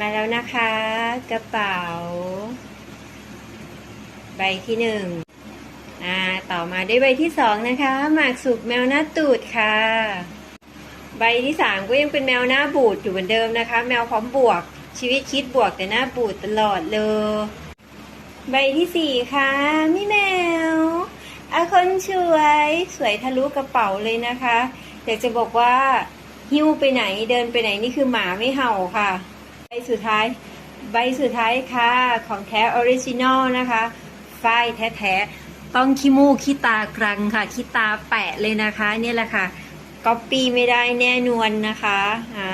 มาแล้วนะคะ กระเป๋า ใบที่หนึ่งอ่าต่อมาด้วยใบที่สองนะคะ หมากสุกแมวหน้าตูดค่ะ ใบที่สามก็ยังเป็นแมวหน้าบูดอยู่เหมือนเดิมนะคะ แมวพร้อมบวก ชีวิตคิดบวกแต่หน้าบูดตลอดเลย ใบที่สี่ค่ะมิแมวอาคนสวยสวยทะลุกระเป๋าเลยนะคะ อยากจะบอกว่าหิ้วไปไหนเดินไปไหนนี่คือหมาไม่เห่าค่ะ ใบสุดท้าย ใบสุดท้ายค่ะ ของแท้ออริจินอลนะคะฝ้ายแท้ๆ ต้องขี้มูกขี้ตากรังค่ะขี้ตาแปะเลยนะคะเนี่ยแหละค่ะก๊อปปี้ไม่ได้แน่นวนนะคะอ่า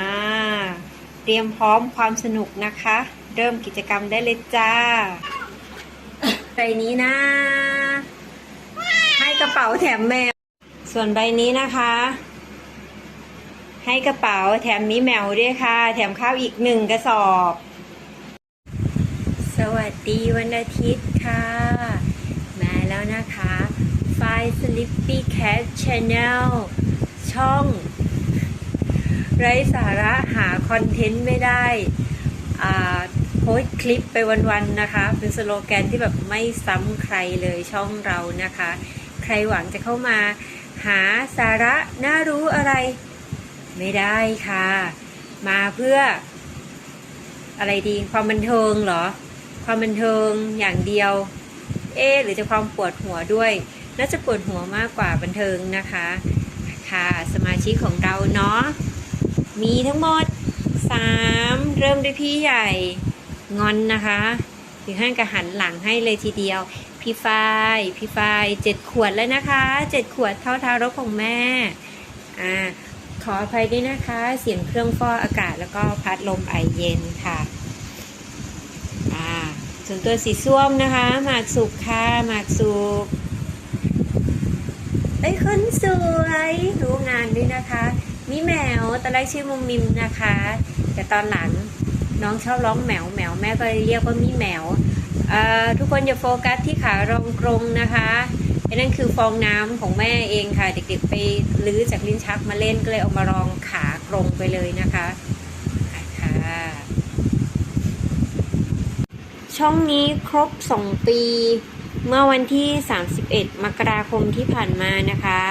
เตรียมพร้อมความสนุกนะคะ เริ่มกิจกรรมได้เลยจ้าใบนี้นะ ให้กระเป๋าแถมแมว ส่วนใบนี้นะคะ ให้กระเป๋าแถมมีแมวด้วยค่ะ แถมข้าวอีกหนึ่งกระสอบ สวัสดีวันอาทิตย์ค่ะ มาแล้วนะคะไฟ Sleepy Cat Channel ช่อง ไร้สาระหาคอนเทนต์ไม่ได้อ่าโพสคลิปไปวัน ๆ นะคะ เป็นสโลแกนที่แบบไม่ซ้ำใครเลยช่องเรานะคะ ใครหวังจะเข้ามาหาสาระน่ารู้อะไร ไม่ได้ค่ะ มาเพื่อ อะไรดีความบันเทิงเหรอ ความบันเทิงอย่างเดียว เอ๊หรือจะความปวดหัวด้วย น่าจะปวดหัวมากกว่าบันเทิงนะคะ ค่ะสมาชิกของเราเนาะมีทั้งหมด 3 เริ่มด้วยพี่ใหญ่งอนนะคะถึงขั้นกระหันหลังให้เลยทีเดียว พี่ฝ้ายพี่ฝ้ายเจ็ดขวดแล้วนะคะเจ็ดขวดเท่าทารกของแม่อ่า ขออภัยด้วยนะคะ เสียงเครื่องฟอกอากาศแล้วก็พัดลมไอเย็นค่ะอ่าส่วนตัวสีส้วมนะคะ หมากสุกค่ะหมากสุกเอ้ยคนสวยรู้งานด้วยนะคะ มีแมวตอนแรกชื่อมุมมิมนะคะ แต่ตอนหลังน้องชอบร้องแมวแมวแม่ก็เลยเรียกว่ามีแมวทุกคนอย่าโฟกัสที่ขารองกรงนะคะ อ้นั่นคือฟองน้ำของแม่เองค่ะ เด็กๆไปลื้อจากลิ้นชักมาเล่นก็เลยเอามารองขากรงไปเลยนะคะค่ะช่องนี้ครบ 2 ปี เมื่อวันที่ 31 มกราคมที่ผ่านมานะคะ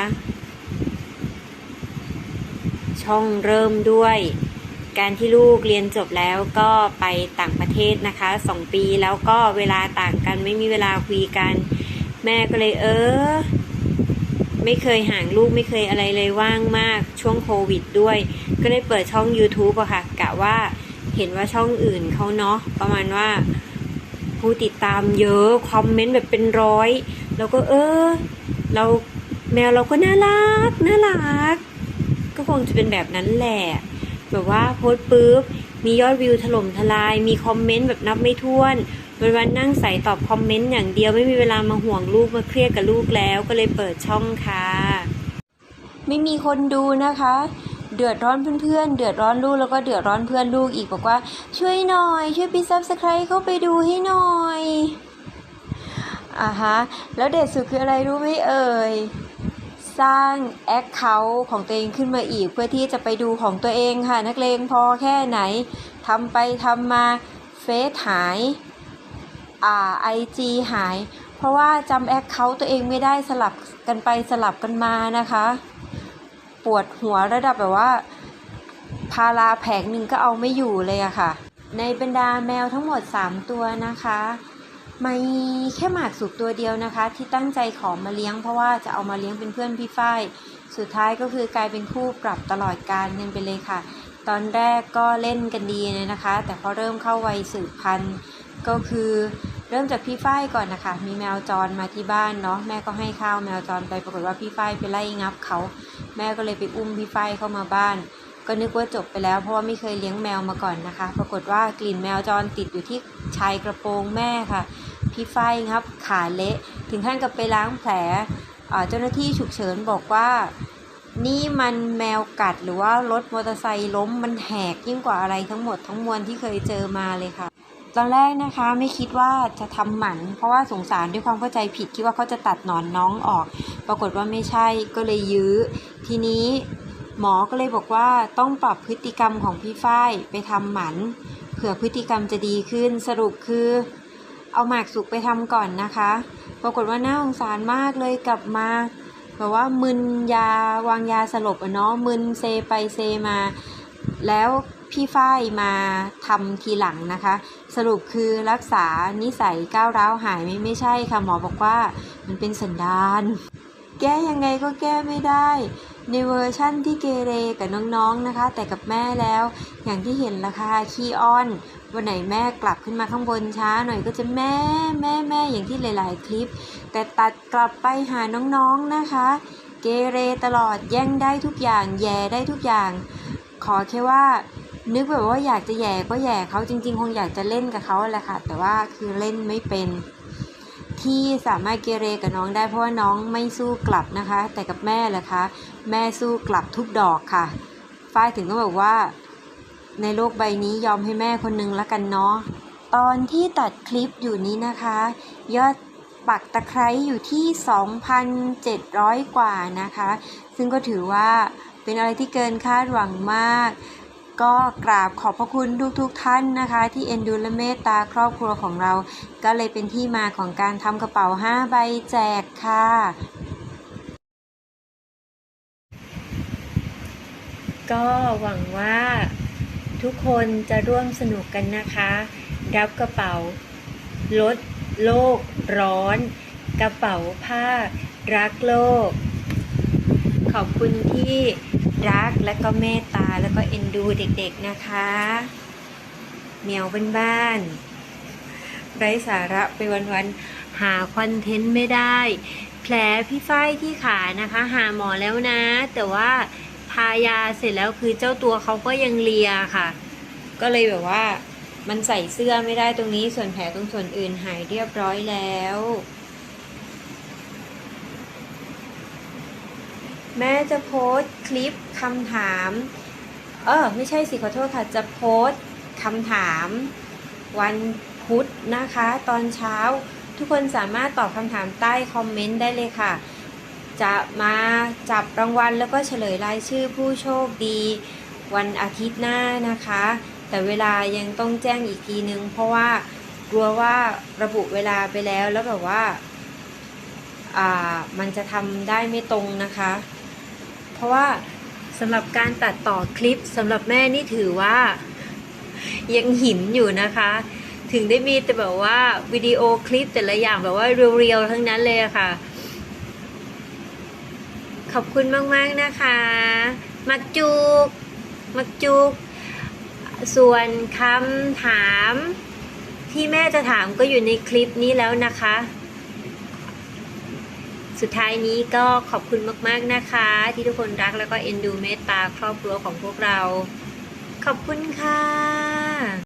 ช่องเริ่มด้วยการที่ลูกเรียนจบแล้วก็ไปต่างประเทศนะคะ 2 ปีแล้วก็เวลาต่างกันไม่มีเวลาคุยกัน แม่ก็เลยเออ ไม่เคยห่างลูกไม่เคยอะไรเลยว่างมากช่วงโควิดด้วย ก็เลยเปิดช่อง YouTube อะค่ะกะว่าเห็นว่าช่องอื่นเขาเนาะประมาณว่าผู้ติดตามเยอะ คอมเมนต์แบบเป็นร้อย แล้วก็เออ เราแมวเราก็น่ารักน่ารัก ก็คงจะเป็นแบบนั้นแหละ แบบว่าโพสต์ปุ๊บมียอดวิวถล่มทลาย มีคอมเมนต์แบบนับไม่ถ้วน วันวันๆนั่งใส่ตอบคอมเมนต์อย่างเดียวไม่มีเวลามาห่วงลูกมาเครียดกับลูกแล้วก็เลยเปิดช่องค่ะ ไม่มีคนดูนะคะ เดือดร้อนเพื่อนๆ เดือดร้อนลูกแล้วก็เดือดร้อนเพื่อนลูกอีกบอกว่า ช่วยหน่อย ช่วยปิดซับสไครต์เข้าไปดูให้หน่อยอ่าฮะแล้วเด็ดสุดคืออะไรรู้ไหมเอ่ยสร้างแอคเคาท์ของตัวเองขึ้นมาอีก เพื่อที่จะไปดูของตัวเองค่ะ นักเลงพอแค่ไหนทำไปทำมาเฟซหาย ไอจีหาย เพราะว่าจำแอคเคาท์ตัวเองไม่ได้สลับกันไปสลับกันมานะคะ ปวดหัวระดับแบบว่า พาราแผงหนึ่งก็เอาไม่อยู่เลยอะค่ะ ในบรรดาแมวทั้งหมด 3 ตัวนะคะมีแค่หมากสุกตัวเดียวนะคะ ที่ตั้งใจขอมาเลี้ยงเพราะว่าจะเอามาเลี้ยงเป็นเพื่อนพี่ฝ้ายสุดท้ายก็คือกลายเป็นคู่ปรับตลอดการกันไปเลยค่ะ ตอนแรกก็เล่นกันดีเลยนะคะ แต่พอเริ่มเข้าวัยสืบพันธุ์ก็คือ เริ่มจากพี่ฝ้ายก่อนนะคะ มีแมวจรมาที่บ้านเนาะแม่ก็ให้ข้าวแมวจรไปปรากฏว่าพี่ฝ้ายไปไล่งับเขาแม่ก็เลยไปอุ้มพี่ฝ้ายเข้ามาบ้าน ก็นึกว่าจบไปแล้วเพราะว่าไม่เคยเลี้ยงแมวมาก่อนนะคะ ปรากฏว่ากลิ่นแมวจรติดอยู่ที่ชายกระโปรงแม่ค่ะ พี่ฝ้ายครับขาเละถึงขั้นกับไปล้างแผลเจ้าหน้าที่ฉุกเฉินบอกว่านี่มันแมวกัดหรือว่ารถมอเตอร์ไซค์ล้มมันแหกยิ่งกว่าอะไรทั้งหมดทั้งมวลที่เคยเจอมาเลยค่ะ ตอนแรกนะคะไม่คิดว่าจะทำหมัน เพราะว่าสงสารด้วยความเข้าใจผิดคิดว่าเขาจะตัดหนอนน้องออก ปรากฏว่าไม่ใช่ก็เลยยื้อ ทีนี้หมอก็เลยบอกว่าต้องปรับพฤติกรรมของพี่ฝ้ายไปทำหมันเผื่อพฤติกรรมจะดีขึ้นสรุปคือ เอาหมากสุกไปทำก่อนนะคะ ปรากฏว่าน่าสงสารมากเลยกลับมาแบบว่ามึนยาวางยาสลบอะเนาะมึนเซไปเซมา แล้วพี่ฝ้ายมาทำทีหลังนะคะ สรุปคือรักษานิสัยก้าวร้าวหายไม่ไม่ใช่ค่ะหมอบอกว่ามันเป็นสันดานแก้ยังไงก็แก้ไม่ได้ ในเวอร์ชั่นที่เกเรกับน้องๆนะคะ แต่กับแม่แล้ว อย่างที่เห็นราคาขี้อ้อน วันไหนแม่กลับขึ้นมาข้างบนช้าหน่อยก็จะแม่แม่แม่อย่างที่หลายๆ คลิป แต่ตัดกลับไปหาน้องๆนะคะ เกเรตลอดแย่งได้ทุกอย่างแย่ได้ทุกอย่าง ขอแค่ว่า นึกแบบว่าอยากจะแย่ก็แย่เขาจริง ๆ คงอยากจะเล่นกับเขาแหละค่ะ แต่ว่าคือเล่นไม่เป็น ที่สามารถเกเรกับน้องได้เพราะว่าน้องไม่สู้กลับนะคะ แต่กับแม่ล่ะคะ แม่สู้กลับทุกดอกค่ะ ฝ้ายถึงก็บอกว่า ในโลกใบนี้ยอมให้แม่คนนึงละกันเนาะตอนที่ตัดคลิปอยู่นี้นะคะ ยอดปักตะไคร้อยู่ที่ 2,700 กว่านะคะ ซึ่งก็ถือว่า เป็นอะไรที่เกินคาดหวังมาก ก็กราบขอบพระคุณทุกๆทท่านนะคะ ที่เอ็นดูและเมตตาครอบครัวของเรา ก็เลยเป็นที่มาของการทำกระเป๋า 5 ใบแจกค่ะก็หวังว่าทุกคนจะร่วมสนุกกันนะคะ รับกระเป๋า ลดโลกร้อน กระเป๋าผ้า รักโลก ขอบคุณที่ รักและก็เมตตาแล้วก็เอ็นดูเด็กๆนะคะเหนียวบ้านๆไร้สาระไปวันๆหาคอนเทนต์ไม่ได้ แผลพี่ฝ้ายที่ขานะคะ หาหมอแล้วนะ แต่ว่าทายาเสร็จแล้วคือเจ้าตัวเขาก็ยังเลียค่ะ ก็เลยแบบว่ามันใส่เสื้อไม่ได้ตรงนี้ส่วนแผลตรงส่วนอื่นหายเรียบร้อยแล้ว แม่จะโพสต์คลิปคำถาม เออไม่ใช่สิขอโทษค่ะ จะโพสต์คำถาม วันพุธนะคะ ตอนเช้า ทุกคนสามารถตอบคำถามใต้คอมเมนต์ได้เลยค่ะ จะมาจับรางวัลแล้วก็เฉลยรายชื่อผู้โชคดี วันอาทิตย์หน้านะคะ แต่เวลายังต้องแจ้งอีกทีนึง เพราะว่ากลัวว่าระบุเวลาไปแล้วแล้วแบบว่าอ่ามันจะทำได้ไม่ตรงนะคะ ราะว่าสำหรับการตัดต่อคลิปสำหรับแม่นี่ถือว่า ยังหินอยู่นะคะ ถึงได้มีแต่แบบว่าวิดีโอคลิปแต่ละอย่างแบบว่าเรียวๆทั้งนั้นเลยะค่ะ ขอบคุณมาก ๆ นะคะ มักจุก มักจุก ส่วนคำถามที่แม่จะถามก็อยู่ในคลิปนี้แล้วนะคะ สุดท้ายนี้ก็ขอบคุณมาก ๆ นะคะ ที่ทุกคนรักแล้วก็เอ็นดูเมตตาครอบครัวของพวกเรา ขอบคุณค่ะ